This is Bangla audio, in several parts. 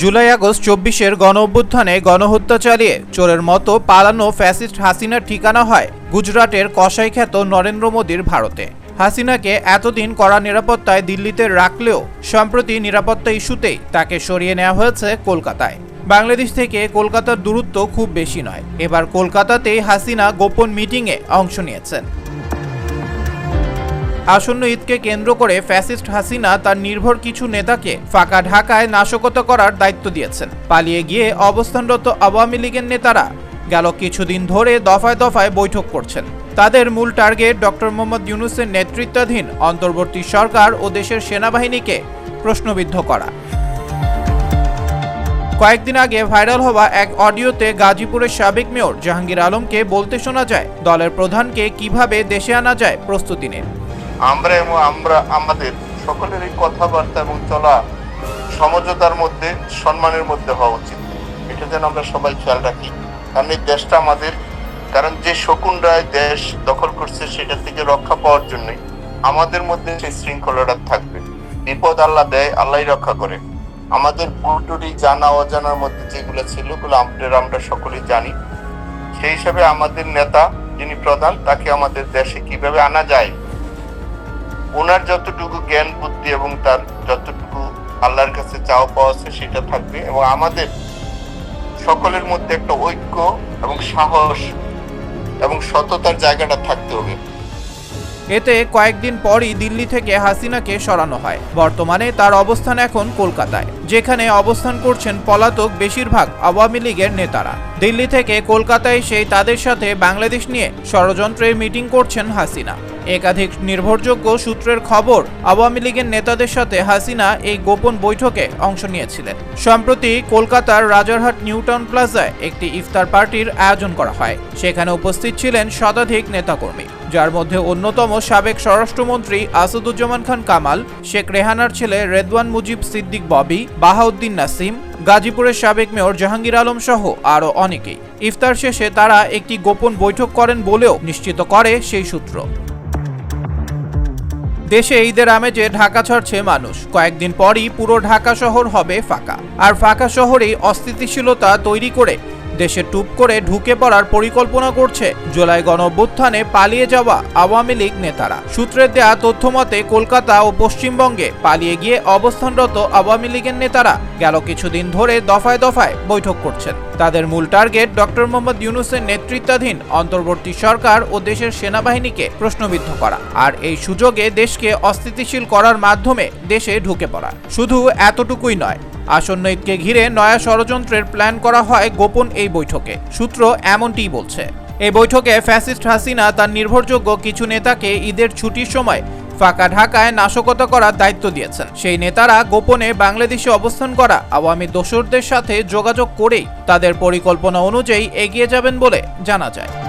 জুলাই আগস্ট চব্বিশের গণ অভ্যুত্থানে গণহত্যা চালিয়ে চোরের মতো পালানো ফ্যাসিস্ট হাসিনার ঠিকানা হয় গুজরাটের কসাই খ্যাত নরেন্দ্র মোদীর ভারতে। হাসিনাকে এতদিন কড়া নিরাপত্তায় দিল্লিতে রাখলেও সম্প্রতি নিরাপত্তা ইস্যুতেই তাকে সরিয়ে নেওয়া হয়েছে কলকাতায়। বাংলাদেশ থেকে কলকাতার দূরত্ব খুব বেশি নয়। এবার কলকাতাতেই হাসিনা গোপন মিটিংয়ে অংশ নিয়েছেন। আসন্ন ঈদকে কেন্দ্র করে ফ্যাসিস্ট হাসিনা তার নির্ভর কিছু নেতাকে ফাঁকা ঢাকায় নাশকতা করার দায়িত্ব দিয়েছেন। পালিয়ে গিয়ে অবস্থানরত আওয়ামী লীগের নেতারা গেল কিছুদিন ধরে দফায় দফায় বৈঠক করছেন। তাদের মূল টার্গেট ডক্টর মোহাম্মদ ইউনুসের নেতৃত্বাধীন অন্তর্বর্তী সরকার ও দেশের সেনাবাহিনীকে প্রশ্নবিদ্ধ করা। কয়েকদিন আগে ভাইরাল হওয়া এক অডিওতে গাজীপুরের সাবেক মেয়র জাহাঙ্গীর আলমকে বলতে শোনা যায়, দলের প্রধানকে কীভাবে দেশে আনা যায় প্রস্তুতি নিন আমরা এবং আমরা, আমাদের সকলের এই কথাবার্তা এবং চলা সমঝোতার মধ্যে, সম্মানের মধ্যে হওয়া উচিত। এটা যেন আমরা সবাই খেয়াল রাখি। কারণ এই দেশটা আমাদের, কারণ যে শকুনরায় দেশ দখল করছে সেটা থেকে রক্ষা পাওয়ার জন্যই আমাদের মধ্যে সেই শৃঙ্খলাটা থাকবে। বিপদ আল্লাহ দেয় আল্লাহ রক্ষা করে। আমাদের ভুলটুরি জানা, অজানার মধ্যে যেগুলো ছিল, ওগুলো আমরা আমরা সকলেই জানি। সেই হিসাবে আমাদের নেতা যিনি প্রধান, তাকে আমাদের দেশে কীভাবে আনা যায় ওনার যতটুকু জ্ঞান, বুদ্ধি এবং তার যতটুকু আল্লাহর কাছে চাওয়া পাওয়া আছে সেটা থাকবে এবং আমাদের সকলের মধ্যে একটা ঐক্য এবং সাহস এবং সততার জায়গাটা থাকতে হবে। এতে কয়েকদিন পরই দিল্লি থেকে হাসিনাকে সরানো হয়। বর্তমানে তার অবস্থান এখন কলকাতায়, যেখানে অবস্থান করছেন পলাতক বেশিরভাগ আওয়ামী লীগের নেতারা। দিল্লি থেকে কলকাতায় সেই তাদের সাথে বাংলাদেশ নিয়ে ষড়যন্ত্রের মিটিং করছেন হাসিনা। একাধিক নির্ভরযোগ্য সূত্রের খবর, আওয়ামী লীগের নেতাদের সাথে হাসিনা এই গোপন বৈঠকে অংশ নিয়েছিলেন। সম্প্রতি কলকাতার রাজারহাট নিউটাউন প্লাজায় একটি ইফতার পার্টির আয়োজন করা হয়। সেখানে উপস্থিত ছিলেন শতাধিক নেতাকর্মী, যার মধ্যে অন্যতম সাবেক স্বরাষ্ট্রমন্ত্রী আসাদুজ্জামান খান কামাল, শেখ রেহানার ছেলে রেদওয়ান মুজিব সিদ্দিক ববি, বাহাউদ্দিন নাসিম গাজীপুরের সাবেক মেয়র জাহাঙ্গীর আলম সহ আরও অনেকেই। ইফতার শেষে তারা একটি গোপন বৈঠক করেন বলেও নিশ্চিত করে সেই সূত্র। দেশে ঈদের আমেজে ঢাকা ছড়ছে মানুষ। কয়েকদিন পরই পুরো ঢাকা শহর হবে ফাঁকা। আর ফাঁকা শহরেই অস্থিতিশীলতা তৈরি করে দেশে টুপ করে ঢুকে পড়ার পরিকল্পনা করছে। জুলাই গণ অভ্যুত্থানে পালিয়ে যাওয়া আওয়ামী লীগ নেতারা। সূত্রের দেয়া তথ্য মতে কলকাতা ও পশ্চিমবঙ্গে পালিয়ে গিয়ে অবস্থানরত আওয়ামী লীগের নেতারা গেল কিছুদিন ধরে দফায় দফায় বৈঠক করছেন। তাদের মূল টার্গেট ডক্টর মোহাম্মদ ইউনুসের নেতৃত্বাধীন অন্তর্বর্তী সরকার ও দেশের সেনাবাহিনীকে প্রশ্নবিদ্ধ করা আর এই সুযোগে দেশকে অস্থিতিশীল করার মাধ্যমে দেশে ঢুকে পড়া। শুধু এতটুকুই নয় আসন্ন ঈদকে ঘিরে নয়া ষড়যন্ত্রের প্ল্যান করা হয় গোপন এই বৈঠকে। সূত্র এমনটিই বলছে। এই বৈঠকে ফ্যাসিস্ট হাসিনা তার নির্ভরযোগ্য কিছু নেতাকে ঈদের ছুটির সময় ফাঁকা ঢাকায় নাশকতা করার দায়িত্ব দিয়েছেন। সেই নেতারা গোপনে বাংলাদেশে অবস্থান করা আওয়ামী দোসরদের সাথে যোগাযোগ করেই তাদের পরিকল্পনা অনুযায়ী এগিয়ে যাবেন বলে জানা যায়।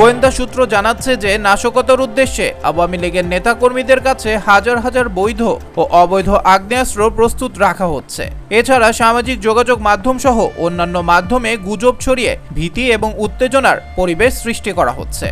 গোয়েন্দা সূত্র জানাচ্ছে যে নাশকতার উদ্দেশ্যে আওয়ামী লীগের নেতাকর্মীদের কাছে হাজার হাজার বৈধ ও অবৈধ আগ্নেয়াস্ত্র প্রস্তুত রাখা হচ্ছে। এছাড়া সামাজিক যোগাযোগ মাধ্যম সহ অন্যান্য মাধ্যমে গুজব ছড়িয়ে ভীতি এবং উত্তেজনার পরিবেশ সৃষ্টি করা হচ্ছে।